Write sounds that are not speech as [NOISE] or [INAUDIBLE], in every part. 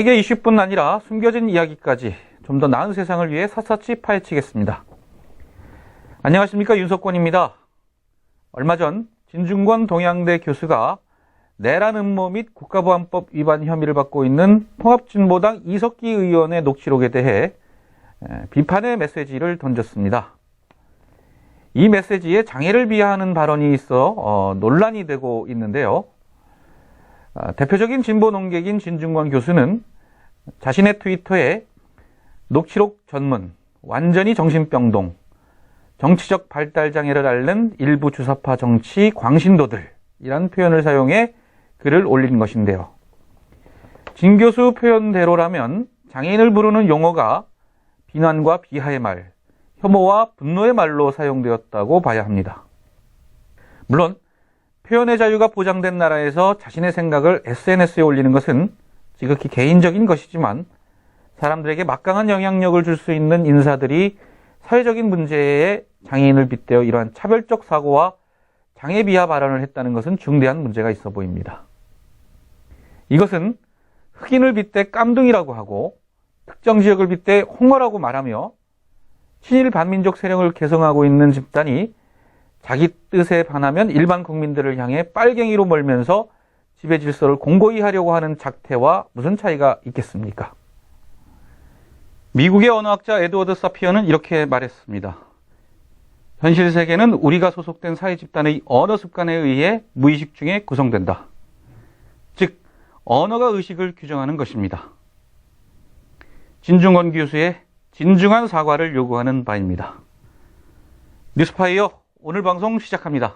장애계 이슈뿐 아니라 숨겨진 이야기까지 좀 더 나은 세상을 위해 샅샅이 파헤치겠습니다. 안녕하십니까 윤석권입니다. 얼마 전 진중권 동양대 교수가 내란 음모 및 국가보안법 위반 혐의를 받고 있는 통합진보당 이석기 의원의 녹취록에 대해 비판의 메시지를 던졌습니다. 이 메시지에 장애를 비하하는 발언이 있어 어, 논란이 되고 있는데요. 아, 대표적인 진보 농객인 진중권 교수는 자신의 트위터에 녹취록 전문, 완전히 정신병동, 정치적 발달 장애를 앓는 일부 주사파 정치 광신도들이란 표현을 사용해 글을 올린 것인데요. 진 교수 표현대로라면 장애인을 부르는 용어가 비난과 비하의 말, 혐오와 분노의 말로 사용되었다고 봐야 합니다. 물론 표현의 자유가 보장된 나라에서 자신의 생각을 SNS에 올리는 것은 지극히 개인적인 것이지만 사람들에게 막강한 영향력을 줄 수 있는 인사들이 사회적인 문제에 장애인을 빗대어 이러한 차별적 사고와 장애 비하 발언을 했다는 것은 중대한 문제가 있어 보입니다. 이것은 흑인을 빗대 깜둥이라고 하고 특정 지역을 빗대 홍어라고 말하며 친일 반민족 세력을 개성하고 있는 집단이 자기 뜻에 반하면 일반 국민들을 향해 빨갱이로 몰면서 지배 질서를 공고히 하려고 하는 작태와 무슨 차이가 있겠습니까? 미국의 언어학자 에드워드 사피어는 이렇게 말했습니다. 현실 세계는 우리가 소속된 사회 집단의 언어 습관에 의해 무의식 중에 구성된다. 즉, 언어가 의식을 규정하는 것입니다. 진중권 교수의 진중한 사과를 요구하는 바입니다. 뉴스파이어 오늘 방송 시작합니다.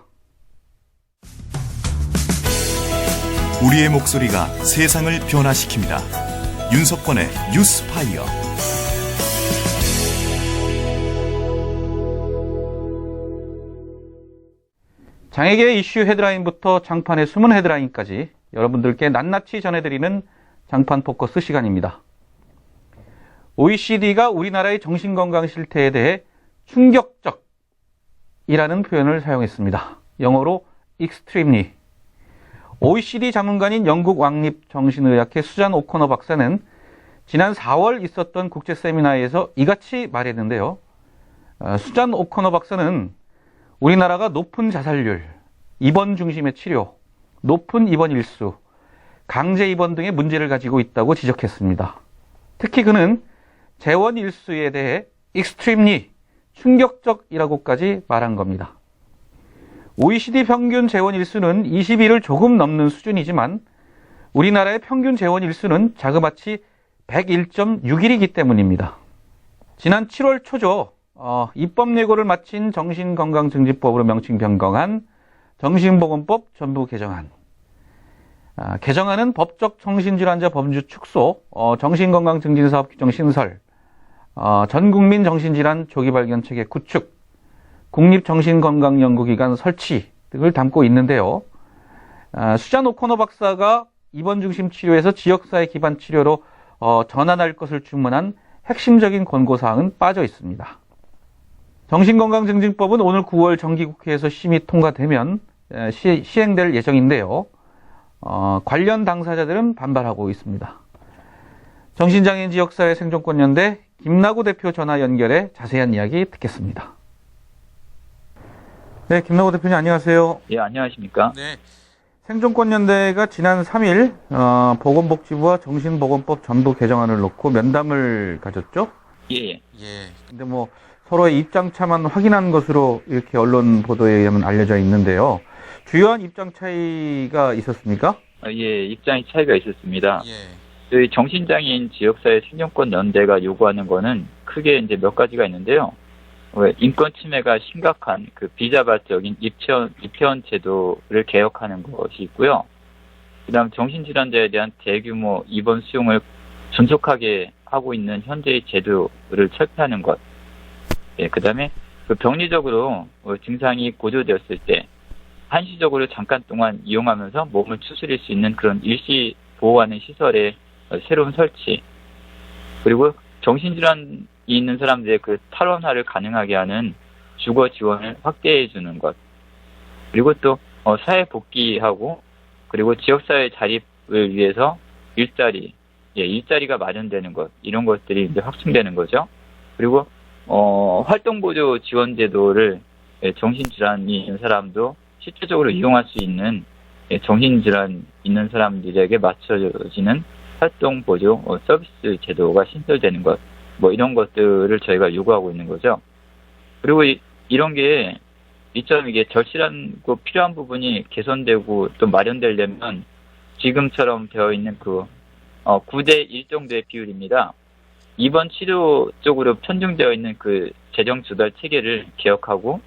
우리의 목소리가 세상을 변화시킵니다. 윤석권의 뉴스파이어. 장애계 이슈 헤드라인부터 장판의 숨은 헤드라인까지 여러분들께 낱낱이 전해드리는 장판 포커스 시간입니다. OECD가 우리나라의 정신건강 실태에 대해 충격적이라는 표현을 사용했습니다. 영어로 extremely. OECD 자문관인 영국 왕립 정신의학회 수잔 오코너 박사는 지난 4월 있었던 국제 세미나에서 이같이 말했는데요. 어, 수잔 오코너 박사는 우리나라가 높은 자살률, 입원 중심의 치료, 높은 입원 일수, 강제 입원 등의 문제를 가지고 있다고 지적했습니다. 특히 그는 재원 일수에 대해 extremely 충격적이라고까지 말한 겁니다. OECD 평균 재원 일수는 20일을 조금 넘는 수준이지만 우리나라의 평균 재원 일수는 자그마치 101.6일이기 때문입니다. 지난 7월 초죠. 어, 입법 예고를 마친 정신건강증진법으로 명칭 변경한 정신보건법 전부 개정안. 아, 개정안은 법적 정신질환자 범주 축소, 어, 정신건강증진사업 규정 신설, 어, 전국민 정신질환 조기 발견 체계 구축, 국립정신건강연구기관 설치 등을 담고 있는데요. 아, 수잔 오코너 박사가 입원 중심 치료에서 지역사회 기반 치료로 어, 전환할 것을 주문한 핵심적인 권고사항은 빠져 있습니다. 정신건강증진법은 오늘 9월 정기국회에서 심의 통과되면 시, 행될 예정인데요. 어, 관련 당사자들은 반발하고 있습니다. 정신장애인 지역사회 생존권 연대 김나구 대표 전화 연결해 자세한 이야기 듣겠습니다. 네, 김나구 대표님 안녕하세요. 예, 안녕하십니까? 네. 생존권연대가 지난 3일 어, 보건복지부와 정신보건법 전부 개정안을 놓고 면담을 가졌죠? 예, 예. 예. 근데 뭐 서로의 입장차만 확인한 것으로 이렇게 언론 보도에 의하면 알려져 있는데요. 주요한 입장 차이가 있었습니까? 아, 예, 입장이 차이가 있었습니다. 예. 저희 정신장애인 지역사회 생존권 연대가 요구하는 거는 크게 이제 몇 가지가 있는데요. 왜 인권 침해가 심각한 그 비자발적인 입원 입원 제도를 개혁하는 것이 있고요. 그다음 정신질환자에 대한 대규모 입원 수용을 존속하게 하고 있는 현재의 제도를 철폐하는 것. 예, 그다음에 그 병리적으로 뭐 증상이 고조되었을 때 한시적으로 잠깐 동안 이용하면서 몸을 추스릴 수 있는 그런 일시 보호하는 시설의 새로운 설치 그리고 정신질환이 있는 사람들의 그 탈원화를 가능하게 하는 주거 지원을 확대해 주는 것 그리고 또 사회 복귀하고 그리고 지역사회 자립을 위해서 일자리 예, 일자리가 마련되는 것 이런 것들이 이제 확충되는 거죠. 그리고 어, 활동보조 지원제도를 예, 정신질환이 있는 사람도 실질적으로 이용할 수 있는 예, 정신질환 있는 사람들에게 맞춰지는 활동보조 어, 서비스 제도가 신설되는 것, 뭐 이런 것들을 저희가 요구하고 있는 거죠. 그리고 이, 이런 게 이처럼 이게 절실한 그 필요한 부분이 개선되고 또 마련되려면 지금처럼 되어 있는 그 어, 9대 1 정도의 비율입니다. 입원 치료 쪽으로 편중되어 있는 그 재정 조달 체계를 개혁하고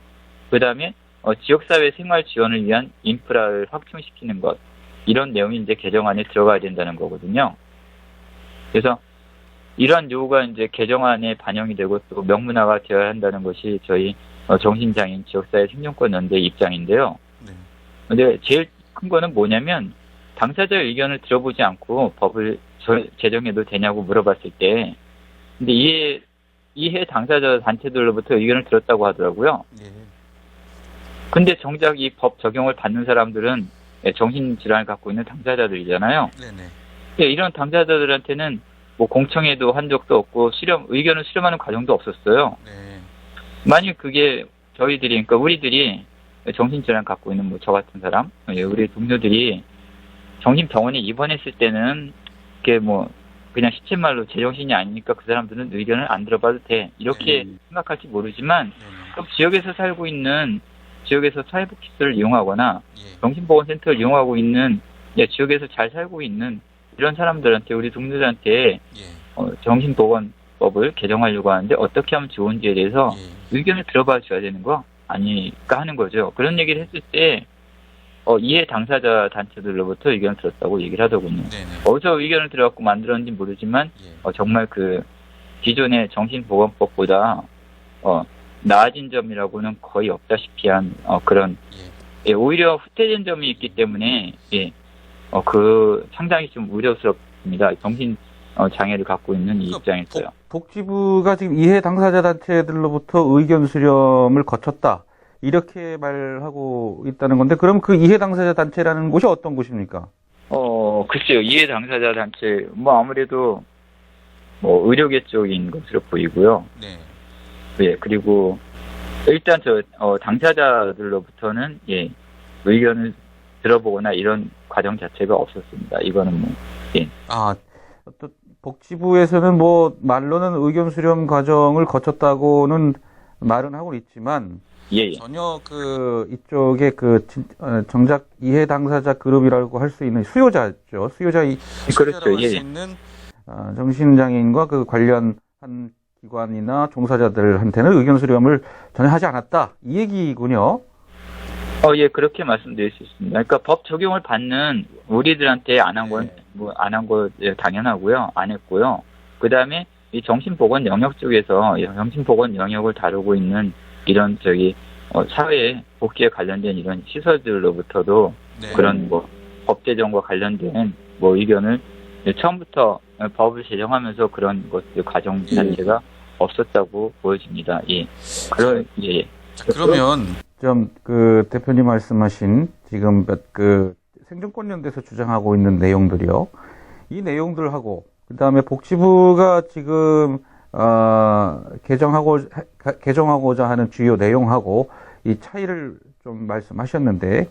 그 다음에 어, 지역사회 생활 지원을 위한 인프라를 확충시키는 것 이런 내용이 이제 개정안에 들어가야 된다는 거거든요. 그래서 이러한 요구가 이제 개정안에 반영이 되고 또 명문화가 되어야 한다는 것이 저희 어, 정신장애인 지역사회 생존권 연대 입장인데요. 네. 근데 제일 큰 거는 뭐냐면 당사자 의견을 들어보지 않고 법을 저- 제정해도 되냐고 물어봤을 때 근데 이해 이해 당사자 단체들로부터 의견을 들었다고 하더라고요. 예. 근데 정작 이 법 적용을 받는 사람들은 예, 정신질환을 갖고 있는 당사자들이잖아요. 네네. 예, 이런 당사자들한테는 뭐 공청회도 한 적도 없고 수렴 의견을 수렴하는 과정도 없었어요. 네. 만약 그게 저희들이 그러니까 우리들이 정신질환 갖고 있는 뭐 저 같은 사람, 예, 우리 동료들이 정신병원에 입원했을 때는 그게 뭐 그냥 시체말로 제정신이 아니니까 그 사람들은 의견을 안 들어봐도 돼 이렇게 음. 생각할지 모르지만. 그럼 지역에서 살고 있는 지역에서 사회복지소를 이용하거나 예. 정신보건센터를 이용하고 있는 예, 지역에서 잘 살고 있는 이런 사람들한테 우리 동료들한테 예. 어, 정신보건법을 개정하려고 하는데 어떻게 하면 좋은지에 대해서 예. 의견을 들어봐 줘야 되는 거 아닐까 하는 거죠. 그런 얘기를 했을 때 어, 이해 당사자 단체들로부터 의견을 들었다고 얘기를 하더군요. 네네. 어디서 의견을 들어갖고 만들었는지 모르지만 예. 어, 정말 그 기존의 정신보건법보다 어, 나아진 점이라고는 거의 없다시피 한 어, 그런 예. 예, 오히려 후퇴된 점이 있기 때문에 예, 어, 그 상당히 좀 우려스럽습니다. 정신 어, 장애를 갖고 있는 이그 입장에서요. 복지부가 지금 이해 당사자 단체들로부터 의견 수렴을 거쳤다. 이렇게 말하고 있다는 건데, 그럼 그 이해 당사자 단체라는 곳이 어떤 곳입니까? 어, 글쎄요. 이해 당사자 단체, 뭐 아무래도 뭐 의료계 쪽인 것으로 보이고요. 네. 예, 그리고 일단 저, 어, 당사자들로부터는 예, 의견을 들어보거나 이런 과정 자체가 없었습니다. 이거는 뭐, 아, 또 복지부에서는 뭐 말로는 의견 수렴 과정을 거쳤다고는 말은 하고 있지만 예, 예. 전혀 그그 이쪽에 그 진- 어, 정작 이해 당사자 그룹이라고 할 수 있는 수요자죠. 수요자 이 그렇죠. 할수 예. 있는 어, 정신장애인과 그 관련한 기관이나 종사자들한테는 의견 수렴을 전혀 하지 않았다. 이 얘기군요. 어, 예, 그렇게 말씀드릴 수 있습니다. 그러니까 법 적용을 받는 우리들한테 안 한 건, 네. 뭐, 안 한거 예, 당연하고요. 안 했고요. 그 다음에 이 정신보건 영역 쪽에서 이 정신보건 영역을 다루고 있는 이런 저기, 어, 사회 복지에 관련된 이런 시설들로부터도 네. 그런 뭐, 법 제정과 관련된 뭐 의견을 예, 처음부터 법을 제정하면서 그런 것들 과정 자체가 없었다고 보여집니다. 예. 그런, 예. 자, 그러면 좀 그 대표님 말씀하신 지금 몇그 생존권연대에서 주장하고 있는 내용들이요. 이 내용들하고 그 다음에 복지부가 지금 어, 개정하고 하- 개정하고자 하는 주요 내용하고 이 차이를 좀 말씀하셨는데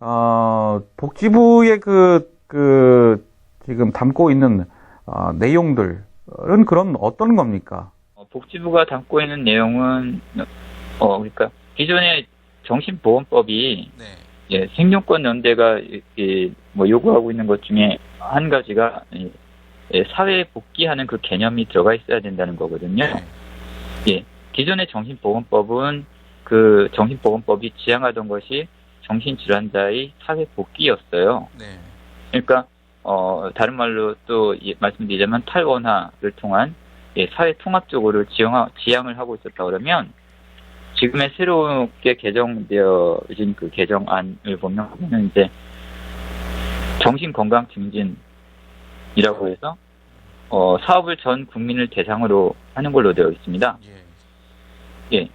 어, 복지부의 그, 그 지금 담고 있는 어, 내용들은 그럼 어떤 겁니까? 어, 복지부가 담고 있는 내용은 어 그러니까 기존의 정신보건법이 네. 예, 생존권 연대가 이렇게 뭐 요구하고 있는 것 중에 한 가지가 예, 예, 사회 복귀하는 그 개념이 들어가 있어야 된다는 거거든요. 네. 기존의 정신보건법은 그 정신보건법이 지향하던 것이 정신질환자의 사회 복귀였어요. 네. 그러니까 어 다른 말로 또 예, 말씀드리자면 탈원화를 통한 예, 사회 통합적으로 지향하, 지향을 하고 있었다 그러면 지금의 새롭게 개정되어진 그 개정안을 보면 그거는 이제 정신 건강 증진이라고 해서 어 사업을 전 국민을 대상으로 하는 걸로 되어 있습니다. 예.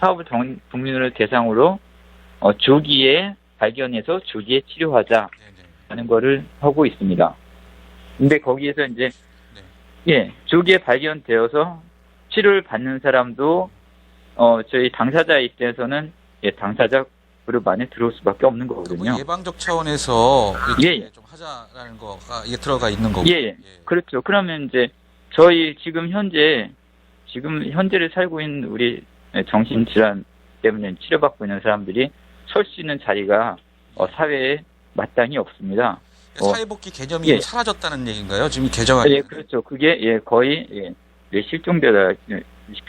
사업을 전 국민을 대상으로 어, 조기에 발견해서 조기에 치료하자 네. 네. 하는 거를 하고 있습니다. 근데 거기에서 이제 예 조기에 발견되어서 치료를 받는 사람도 어 저희 당사자 입장에서는 예 당사자 그룹 안에 들어올 수밖에 없는 뭐 거거든요. 예방적 차원에서 예, 예. 좀 하자라는 거가 이게 들어가 있는 거고. 예, 예. 그렇죠. 그러면 이제 저희 지금 현재 지금 현재를 살고 있는 우리 정신질환 때문에 치료받고 있는 사람들이 설 수 있는 자리가 어, 사회에 마땅히 없습니다. 어. 사회복귀 개념이 예. 사라졌다는 얘기인가요? 지금 이 개정안이. 예, 그렇죠. 그게 예 거의 예, 예, 실종되다 예,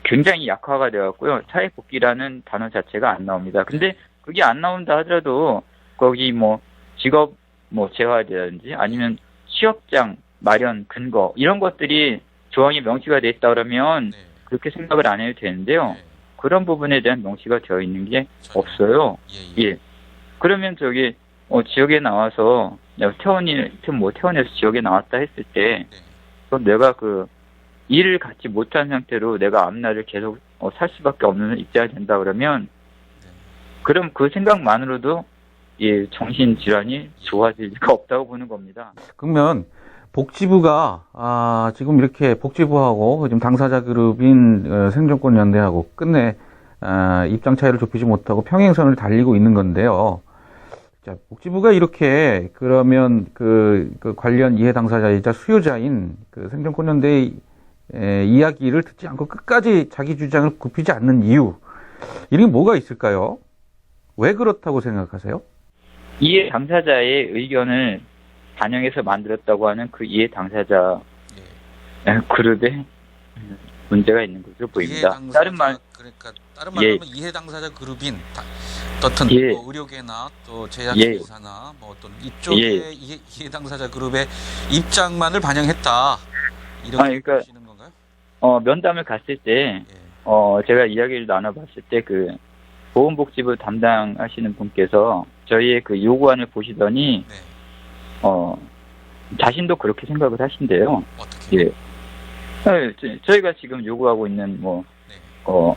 굉장히 약화가 되었고요. 사회복귀라는 단어 자체가 안 나옵니다. 근데 그게 안 나온다 하더라도 거기 뭐 직업 뭐 재활이라든지 아니면 취업장 마련 근거 이런 것들이 조항이 명시가 돼 있다 그러면 네. 그렇게 생각을 안 해도 되는데요. 네. 그런 부분에 대한 명시가 되어 있는 게. 없어요. 예, 예. 예. 그러면 저기 어, 지역에 나와서 퇴원이 뭐 퇴원해서 지역에 나왔다 했을 때 네. 그럼 내가 그 일을 갖지 못한 상태로 내가 앞날을 계속 어, 살 수밖에 없는 입장이 된다 그러면 네. 그럼 그 생각만으로도 예, 정신 질환이 좋아질 리가 없다고 보는 겁니다. 그러면 복지부가 아, 지금 이렇게 복지부하고 지금 당사자 그룹인 어, 생존권 연대하고 끝내 아, 입장 차이를 좁히지 못하고 평행선을 달리고 있는 건데요. 자, 복지부가 이렇게 그러면 그, 그 관련 이해 당사자이자 수요자인 그 생존권 연대의 에, 이야기를 듣지 않고 끝까지 자기 주장을 굽히지 않는 이유 이게 뭐가 있을까요? 왜 그렇다고 생각하세요? 이해 당사자의 의견을 반영해서 만들었다고 하는 그 이해 당사자 예. [LAUGHS] 그룹에 문제가 있는 것으로 보입니다. 다른 말 그러니까 다른 말로 예. 하면 이해 당사자 그룹인 다, 어떤 예. 뭐 의료계나 또 예. 제약회사나 뭐 어떤 이쪽의 예. 이해, 이해 당사자 그룹의 입장만을 반영했다 이렇게 아, 그러니까-? 어, 면담을 갔을 때 예. 어, 제가 이야기를 나눠봤을 때 그 보건복지부 담당하시는 분께서 저희의 그 요구안을 보시더니 네. 어, 자신도 그렇게 생각을 하신대요. 어떻게? 예. 네, 저- 저희가 지금 요구하고 있는 뭐 네. 어,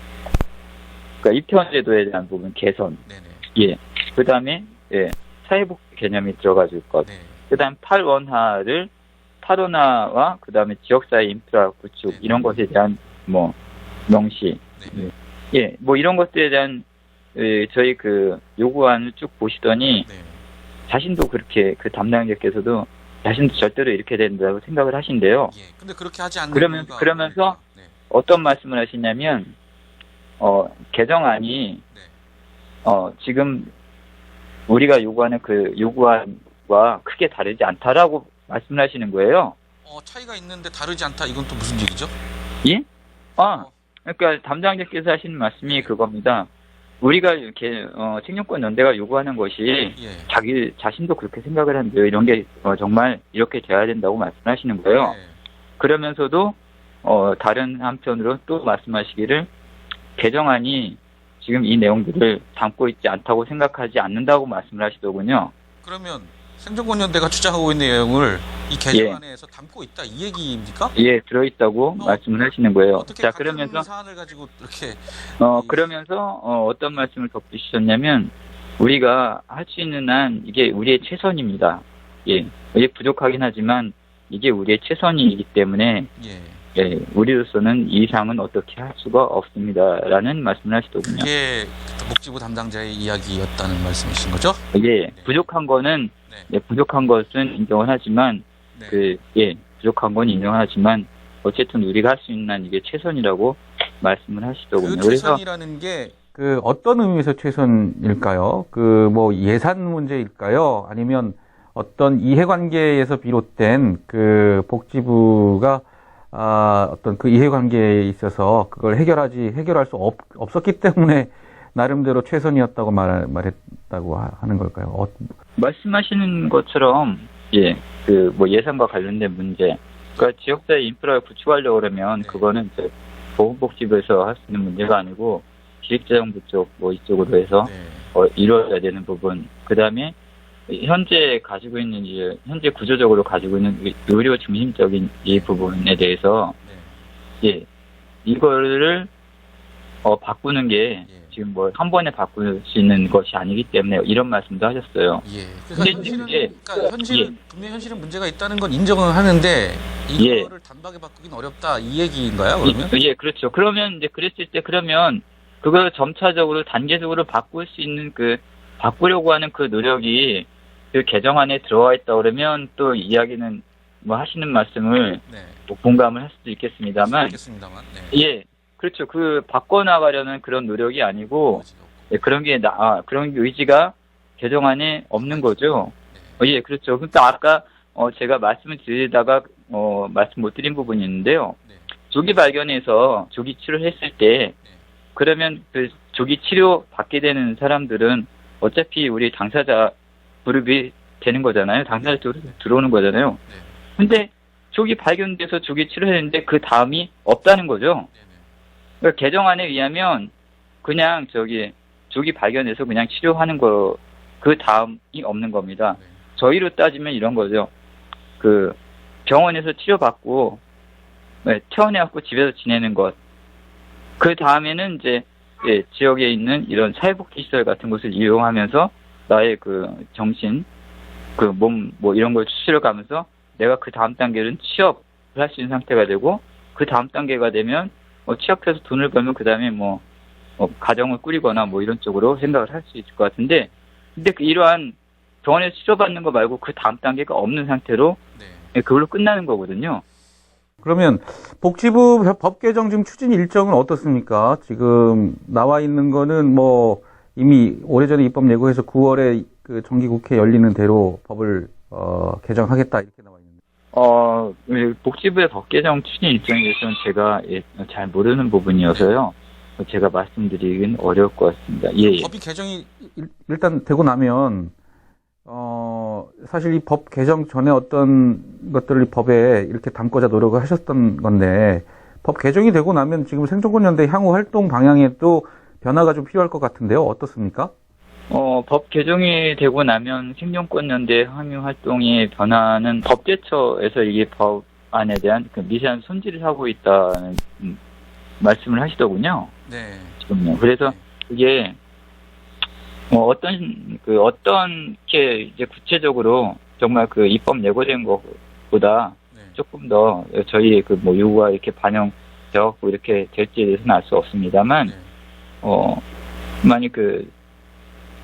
그러니까 입퇴원 제도에 대한 부분 개선, 네네. 예. 그 다음에 예, 사회복지 개념이 들어가줄 것, 네. 그 다음 8원화를 8원화와 그 다음에 지역사회 인프라 구축 네. 이런 것에 대한 뭐 명시, 네. 예, 뭐 이런 것들에 대한 예, 저희 그 요구안을 쭉 보시더니 네. 자신도 그렇게 그 담당자께서도 자신도 절대로 이렇게 된다고 생각을 하신대요. 예. 근데 그렇게 하지 않는 그러면- 그러면서? 네. 어떤 말씀을 하시냐면 어 개정안이 네. 어 지금 우리가 요구하는 그 요구안과 크게 다르지 않다라고 말씀을 하시는 거예요. 어, 차이가 있는데 다르지 않다. 이건 또 무슨 얘기죠? 아, 그러니까 담당자께서 하시는 말씀이 그겁니다. 우리가 이렇게 어 생존권 연대가 요구하는 것이 예. 자기 자신도 그렇게 생각을 한대요. 이런 게 어, 정말 이렇게 돼야 된다고 말씀하시는 거예요. 네. 그러면서도 어, 다른 한편으로 또 말씀하시기를 개정안이 지금 이 내용들을 담고 있지 않다고 생각하지 않는다고 말씀을 하시더군요. 그러면 생존권연대가 주장하고 있는 내용을 이 개정안에서 담고 있다 이 얘기입니까? 예, 들어있다고 어, 말씀을 하시는 거예요. 자, 그러면서 사안을 가지고 이렇게 어, 그러면서 어, 어떤 말씀을 덧붙이셨냐면 우리가 할 수 있는 한 이게 우리의 최선입니다. 예, 이게 부족하긴 하지만 이게 우리의 최선이기 때문에 예. 예, 우리로서는 이 이상은 어떻게 할 수가 없습니다라는 말씀을 하시더군요. 이게 복지부 담당자의 이야기였다는 말씀이신 거죠? 예, 부족한 거는 네. 예, 부족한 것은 인정을 하지만 네. 그 예, 부족한 건 인정하지만 어쨌든 우리가 할 수 있는 한 이게 최선이라고 말씀을 하시더군요. 그 최선이라는 게 그 어떤 의미에서 최선일까요? 그 뭐 예산 문제일까요? 아니면 어떤 이해관계에서 비롯된 그 복지부가 아 어떤 그 이해관계에 있어서 그걸 해결하지 해결할 수 없, 없었기 때문에 나름대로 최선이었다고 말 말했다고 하- 하는 걸까요? 어, 말씀하시는 것처럼 예, 그 뭐 예산과 관련된 문제, 그러니까 지역사회 인프라를 구축하려고 그러면 네. 그거는 이제 보건복지부에서 할 수 있는 문제가 아니고 기획재정부 쪽 뭐 이쪽으로 해서 네. 어, 이루어져야 되는 부분. 그 다음에 현재 가지고 있는 이제 현재 구조적으로 가지고 있는 의- 의료 중심적인 이 부분에 대해서 네. 예 이거를 어, 바꾸는 게 예. 지금 뭐 한 번에 바꿀 수 있는 것이 아니기 때문에 이런 말씀도 하셨어요. 예. 그러니까 현실은 예. 그러니까 현실은 분명 현실은 문제가 있다는 건 인정은 하는데 예. 이거를 단박에 바꾸긴 어렵다 이 얘기인가요? 그러면? 예, 예, 그렇죠. 그러면 이제 그랬을 때 그러면 그걸 점차적으로 단계적으로 바꿀 수 있는 그 바꾸려고 하는 그 노력이 그 개정안에 들어와 있다 그러면 또 이야기는 뭐 하시는 말씀을 네. 뭐 공감을 할 수도 있겠습니다만 알겠습니다.만 네. 예, 그렇죠. 그 바꿔나가려는 그런 노력이 아니고 예, 그런 게 나, 아, 그런 의지가 개정안에 없는 거죠. 어, 예, 그렇죠. 그러니까 아까 어, 제가 말씀을 드리다가 어, 말씀 못 드린 부분이 있는데요. 네. 조기 발견해서 조기 치료를 했을 때 그러면 그 조기 치료 받게 되는 사람들은 어차피 우리 당사자 그룹이 되는 거잖아요. 당사자 쪽으로 들어오는 거잖아요. 네. 근데 조기 발견돼서 조기 치료했는데 그 다음이 없다는 거죠. 그러니까 개정안에 의하면 그냥 저기 조기 발견해서 그냥 치료하는 거 그 다음이 없는 겁니다. 네. 저희로 따지면 이런 거죠. 그 병원에서 치료받고 네, 퇴원해갖고 집에서 지내는 것. 그 다음에는 이제 예, 지역에 있는 이런 사회복지시설 같은 곳을 이용하면서 나의 그 정신, 그 몸 뭐 이런 걸 추스려 가면서 내가 그 다음 단계는 취업을 할 수 있는 상태가 되고 그 다음 단계가 되면 뭐 취업해서 돈을 벌면 그 다음에 뭐 어, 가정을 꾸리거나 뭐 이런 쪽으로 생각을 할 수 있을 것 같은데 근데 그 이러한 병원에서 치료받는 거 말고 그 다음 단계가 없는 상태로 네. 예, 그걸로 끝나는 거거든요. 그러면 복지부 법 개정 지금 추진 일정은 어떻습니까? 지금 나와 있는 거는 뭐 이미 오래전에 입법 예고해서 9월에 그 정기국회 열리는 대로 법을 어, 개정하겠다 이렇게 나와 있는데. 어, 우리 복지부의 법 개정 추진 일정에 대해서는 제가 예, 잘 모르는 부분이어서요. 제가 말씀드리긴 어려울 것 같습니다. 예, 예. 법이 개정이 일- 일단 되고 나면 어 사실 이 법 개정 전에 어떤 것들을 이 법에 이렇게 담고자 노력을 하셨던 건데 법 개정이 되고 나면 지금 생존권 연대 향후 활동 방향에 또 변화가 좀 필요할 것 같은데요. 어떻습니까? 어, 법 개정이 되고 나면 생존권연대 항의 활동의 변화는 법제처에서 이게 법안에 대한 그 미세한 손질을 하고 있다는 음, 말씀을 하시더군요. 네. 지금요. 그래서 그게 뭐 어떤 그 어떤 게 이제 구체적으로 정말 그 입법 예고된 것보다 네. 조금 더 저희 그 뭐 요구가 이렇게 반영되었고 이렇게 될지에 대해서는 알 수 없습니다만 네. 어 만약 그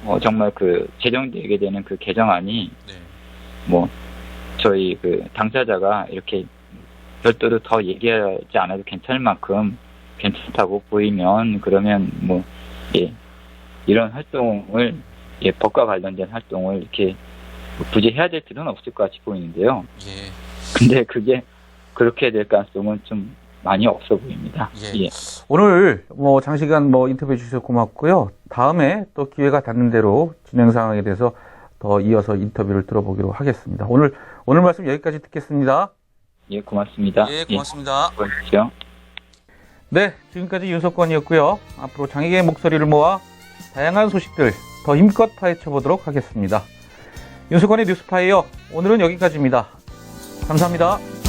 어, 정말 그 제정되게 되는 그 개정안이 네. 뭐 저희 그 당사자가 이렇게 별도로 더 얘기하지 않아도 괜찮을 만큼 괜찮다고 보이면 그러면 뭐 예, 이런 활동을 예, 법과 관련된 활동을 이렇게 굳이 해야 될 필요는 없을 것 같이 보이는데요. 예. 근데 그게 그렇게 될 가능성은 좀 많이 없어 보입니다. 예. 예. 오늘 뭐 장시간 뭐 인터뷰해 주셔서 고맙고요. 다음에 또 기회가 닿는 대로 진행 상황에 대해서 더 이어서 인터뷰를 들어보기로 하겠습니다. 오늘 오늘 말씀 여기까지 듣겠습니다. 예, 고맙습니다. 예, 고맙습니다. 예, 고맙습니다. 네, 지금까지 윤석권이었고요. 앞으로 장애계의 목소리를 모아 다양한 소식들 더 힘껏 파헤쳐 보도록 하겠습니다. 윤석권의 뉴스파이어 오늘은 여기까지입니다. 감사합니다.